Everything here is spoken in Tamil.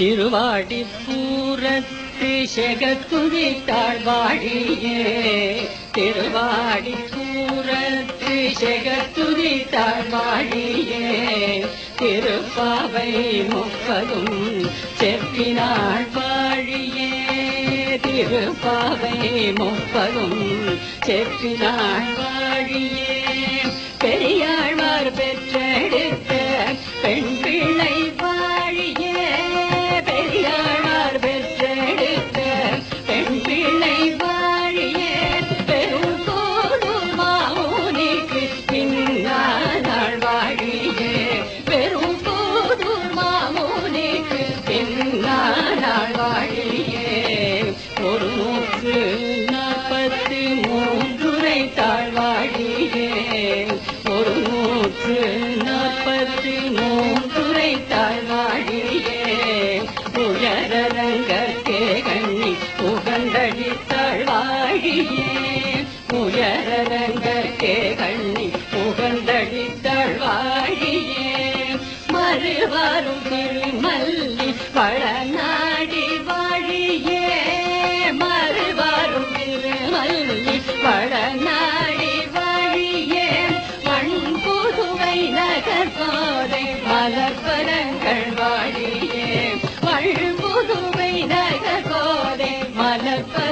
திருவாடி பூரத்து செகத்துதித்தாள் வாடியே திருவாடி பூரத்து செகத்துதித்தாள் வாடியே திருப்பாவை முப்பதும் செப்பினாள் வாழியே. திருப்பாவை முப்பதும் செப்பினாள் வாழியே. பெரியாழ்வார் பெற்ற மொழியே உயரங்கே கண்ணி புகழ்ந்தடித்தழ்வாழியே மறுவரும் திருமல்லி பழநாடி வாழியே மறுவரும் திருமல்லி பழநாடி வாழியே மண் புதுவை நகர்போதை மலர்பரங்கள் வாழியே மண் புதுவை நகர்போதை மலர்பர